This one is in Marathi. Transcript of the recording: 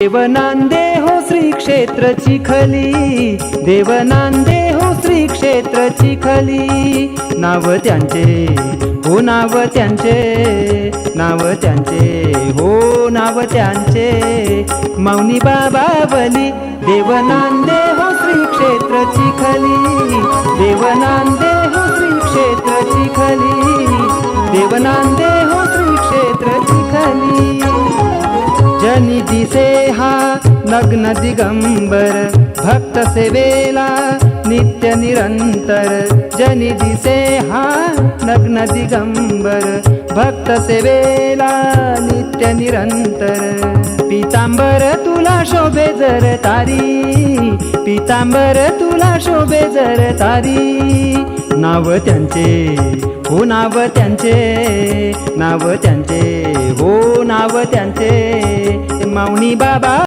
देवनांदे हो श्री क्षेत्र चिखली देवनांदे हो श्री क्षेत्र चिखली नाव त्यांचे हो नाव त्यांचे. नाव त्यांचे हो नाव त्यांचे. मौनी बाबा बली देवनांदे हो श्री क्षेत्र चिखली देवनांदे हो श्री क्षेत्र चिखली देवनांदे जनी दिसे हा नग्न दिगंबर भक्त सेवेला नित्य निरंतर. जनी दिसे हा नग्न दिगंबर भक्त सेवेला नित्य निरंतर. पितांबर तुला शोभे जर तारी. पितांबर तुला शोभे जर तारी. नाव त्यांचे हो नाव त्यांचे. नाव त्यांचे हो नाव त्यांचे. माऊनी बाबा